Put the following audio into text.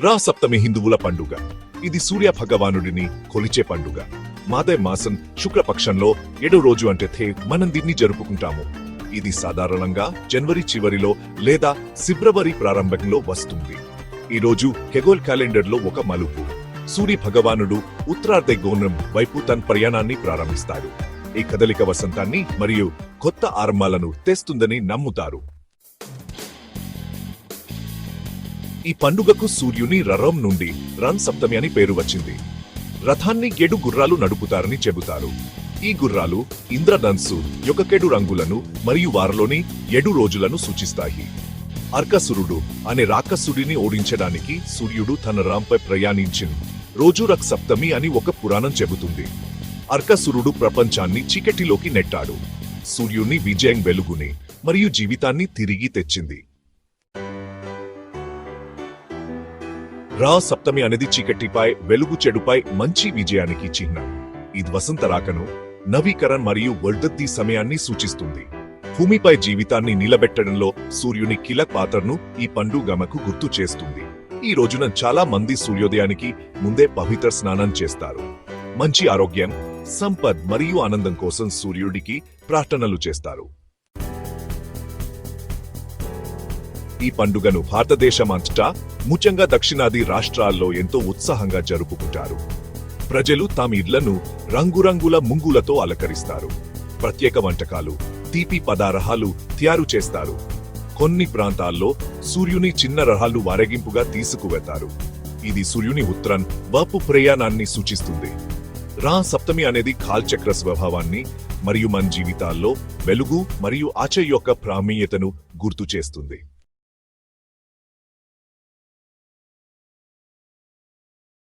రా సప్తమి హిందువుల పండుగ. ఇది సూర్య భగవానుడిని కొలిచే పండుగ. మాదే మాసం శుక్లపక్షంలో ఏడో రోజు అంటే థే మనం దీన్ని జరుపుకుంటాము. ఇది సాధారణంగా జనవరి చివరిలో లేదా ఫిబ్రవరి ప్రారంభంలో వస్తుంది. ఈ రోజు క్యాలెండర్లో ఒక మలుపు. సూర్య భగవానుడు ఉత్తరార్ధ గోణం వైపు తన ప్రయాణాన్ని ప్రారంభిస్తాడు. ఈ కదలిక వసంతాన్ని మరియు కొత్త ఆరంభాలను తెస్తుందని నమ్ముతారు. ఈ పండుగకు సూర్యుని రరం నుండి రన్ సప్తమి అని పేరు వచ్చింది. రథాన్ని గెడు గుర్రాలు నడుపుతారని చెబుతారు. ఈ గుర్రాలు ఇంద్రధన్సు యొక్కకెడు రంగులను మరియు వారిలోని ఏడు రోజులను సూచిస్తాయి. అర్కసురుడు అనే రాకసుడిని ఓడించడానికి సూర్యుడు తన రాంపై ప్రయాణించిన రోజు రక్ సప్తమి అని ఒక పురాణం చెబుతుంది. అర్కసురుడు ప్రపంచాన్ని చీకటిలోకి నెట్టాడు. సూర్యుని విజయం వెలుగుని మరియు జీవితాన్ని తిరిగి తెచ్చింది. రా సప్తమి అనేది చీకటిపై వెలుగు చెడుపై మంచి విజయానికి చిహ్నం. ఇది వసంత రాకను నవీకరణ మరియు వర్ధద్ది సమయాన్ని సూచిస్తుంది. భూమిపై జీవితాన్ని నిలబెట్టడంలో సూర్యుని కీలక పాత్రను ఈ పండుగమకు గుర్తు చేస్తుంది. ఈ రోజున చాలా మంది సూర్యోదయానికి ముందే పవిత్ర స్నానం చేస్తారు. మంచి ఆరోగ్యం సంపద్ మరియు ఆనందం కోసం సూర్యుడికి ప్రార్థనలు చేస్తారు. ఈ పండుగను భారతదేశమంతటా ముఖ్యంగా దక్షిణాది రాష్ట్రాల్లో ఎంతో ఉత్సాహంగా జరుపుకుంటారు. ప్రజలు తమ ఇళ్ళను రంగురంగుల ముంగులతో అలంకరిస్తారు. ప్రత్యేక వంటకాలు తీపి పదారహాలు తయారు చేస్తారు. కొన్ని ప్రాంతాల్లో సూర్యుని చిన్న రహాలు వారెగింపుగా తీసుకువెళ్తారు. ఇది సూర్యుని ఉత్తరం వాపు ప్రయాణాన్ని సూచిస్తుంది. రా సప్తమి అనేది కాల్చక్ర స్వభావాన్ని మరియు మన జీవితాల్లో వెలుగు మరియు ఆచ యొక్క ప్రామీయతను గుర్తు చేస్తుంది.